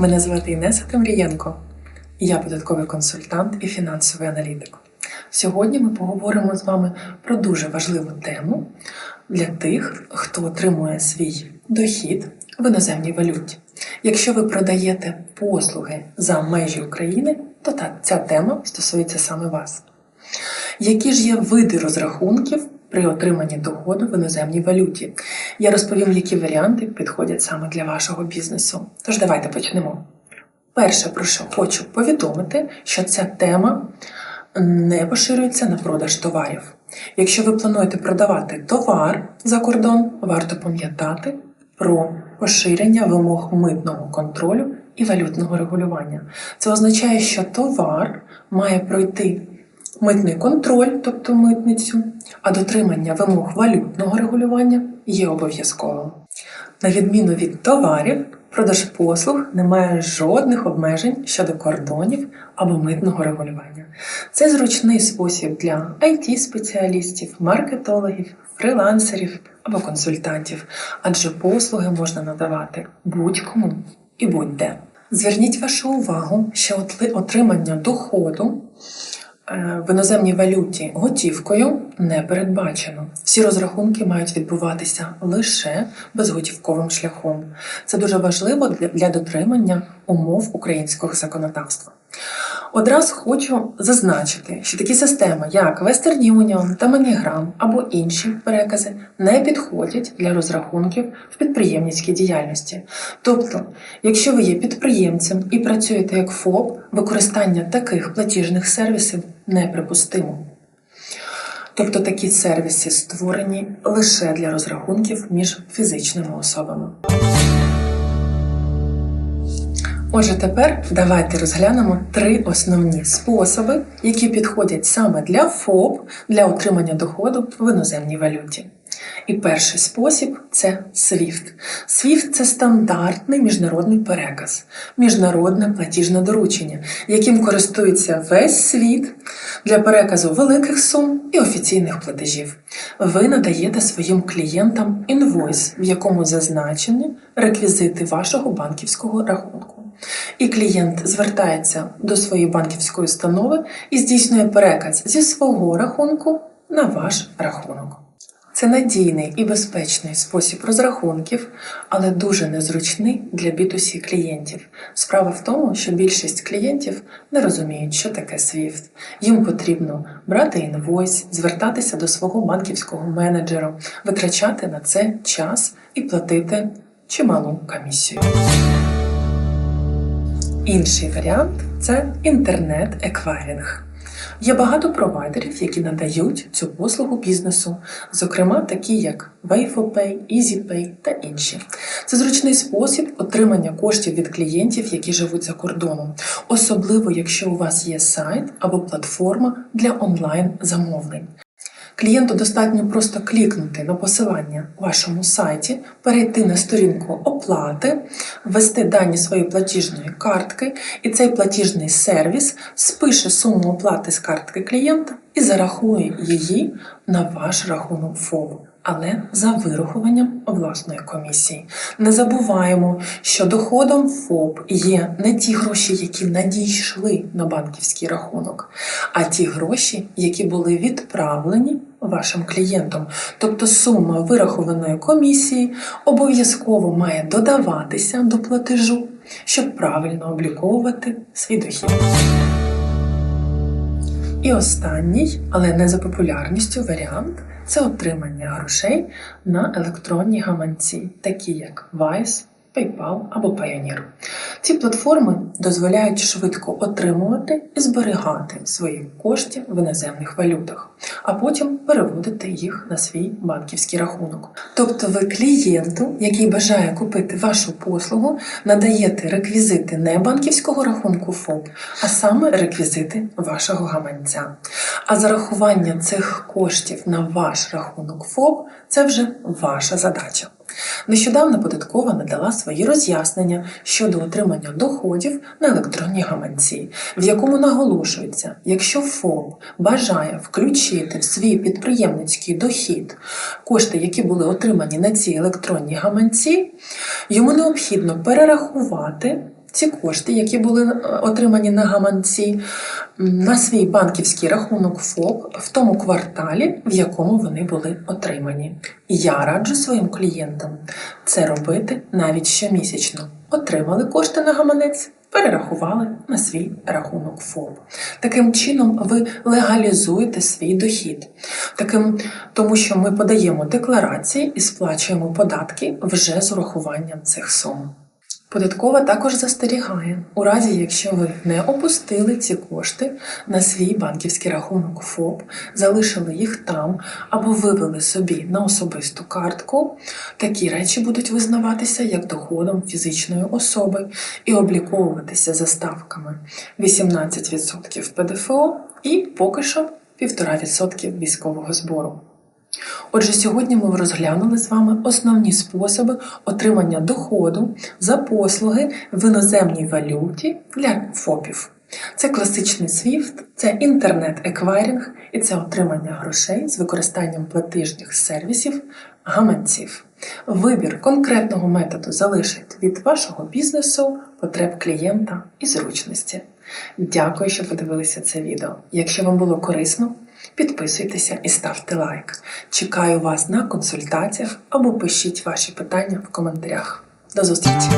Мене звати Інеса Темрієнко. Я податковий консультант і фінансовий аналітик. Сьогодні ми поговоримо з вами про дуже важливу тему для тих, хто отримує свій дохід в іноземній валюті. Якщо ви продаєте послуги за межі України, то та, ця тема стосується саме вас. Які ж є види розрахунків при отриманні доходу в іноземній валюті? Я розповім, які варіанти підходять саме для вашого бізнесу. Тож давайте почнемо. Перше, про що хочу повідомити, що ця тема не поширюється на продаж товарів. Якщо ви плануєте продавати товар за кордон, варто пам'ятати про поширення вимог митного контролю і валютного регулювання. Це означає, що товар має пройти митний контроль, тобто митницю, а дотримання вимог валютного регулювання є обов'язковим. На відміну від товарів, продаж послуг не має жодних обмежень щодо кордонів або митного регулювання. Це зручний спосіб для IT-спеціалістів, маркетологів, фрилансерів або консультантів, адже послуги можна надавати будь-кому і будь-де. Зверніть вашу увагу, що отримання доходу в іноземній валюті готівкою не передбачено. Всі розрахунки мають відбуватися лише безготівковим шляхом. Це дуже важливо для, для дотримання умов українського законодавства. Одразу хочу зазначити, що такі системи, як Western Union та MoneyGram або інші перекази, не підходять для розрахунків в підприємницькій діяльності. Тобто, якщо ви є підприємцем і працюєте як ФОП, використання таких платіжних сервісів неприпустимо. Тобто такі сервіси створені лише для розрахунків між фізичними особами. Отже, тепер давайте розглянемо три основні способи, які підходять саме для ФОП для отримання доходу в іноземній валюті. І перший спосіб це SWIFT. SWIFT – це стандартний міжнародний переказ, міжнародне платіжне доручення, яким користується весь світ для переказу великих сум і офіційних платежів. Ви надаєте своїм клієнтам інвойс, в якому зазначені реквізити вашого банківського рахунку. І клієнт звертається до своєї банківської установи і здійснює переказ зі свого рахунку на ваш рахунок. Це надійний і безпечний спосіб розрахунків, але дуже незручний для B2C клієнтів. Справа в тому, що більшість клієнтів не розуміють, що таке SWIFT. Їм потрібно брати інвойс, звертатися до свого банківського менеджера, витрачати на це час і платити чималу комісію. Інший варіант це інтернет-еквайринг. Є багато провайдерів, які надають цю послугу бізнесу, зокрема такі як WayFoPay, EasyPay та інші. Це зручний спосіб отримання коштів від клієнтів, які живуть за кордоном, особливо якщо у вас є сайт або платформа для онлайн замовлень. Клієнту достатньо просто клікнути на посилання у вашому сайті, перейти на сторінку оплати, ввести дані своєї платіжної картки, і цей платіжний сервіс спише суму оплати з картки клієнта і зарахує її на ваш рахунок ФОВ. Але за вирахуванням власної комісії. Не забуваємо, що доходом ФОП є не ті гроші, які надійшли на банківський рахунок, а ті гроші, які були відправлені вашим клієнтом. Тобто сума вирахованої комісії обов'язково має додаватися до платежу, щоб правильно обліковувати свій дохід. І останній, але не за популярністю варіант це отримання грошей на електронні гаманці, такі як Wise, PayPal або Payoneer. Ці платформи дозволяють швидко отримувати і зберігати свої кошти в іноземних валютах, а потім переводити їх на свій банківський рахунок. Тобто ви клієнту, який бажає купити вашу послугу, надаєте реквізити не банківського рахунку ФОП, а саме реквізити вашого гаманця. А зарахування цих коштів на ваш рахунок ФОП це вже ваша задача. Нещодавно податкова надала свої роз'яснення щодо отримання доходів на електронні гаманці, в якому наголошується, якщо ФОП бажає включити в свій підприємницький дохід кошти, які були отримані на цій електронні гаманці, йому необхідно перерахувати ці кошти, які були е, отримані на гаманці, на свій банківський рахунок ФОП в тому кварталі, в якому вони були отримані. Я раджу своїм клієнтам це робити навіть щомісячно. Отримали кошти на гаманець, перерахували на свій рахунок ФОП. Таким чином ви легалізуєте свій дохід. Таким, тому що ми подаємо декларації і сплачуємо податки вже з урахуванням цих сум. Податкова також застерігає, у разі якщо ви не опустили ці кошти на свій банківський рахунок ФОП, залишили їх там або вивели собі на особисту картку, такі речі будуть визнаватися як доходом фізичної особи і обліковуватися за ставками 18% ПДФО і поки що 1,5% військового збору. Отже, сьогодні ми розглянули з вами основні способи отримання доходу за послуги в іноземній валюті для ФОПів. Це класичний SWIFT, це інтернет-еквайрінг і це отримання грошей з використанням платіжних сервісів гаманців. Вибір конкретного методу залежить від вашого бізнесу, потреб клієнта і зручності. Дякую, що подивилися це відео. Якщо вам було корисно, підписуйтеся і ставте лайк. Чекаю вас на консультаціях або пишіть ваші питання в коментарях. До зустрічі!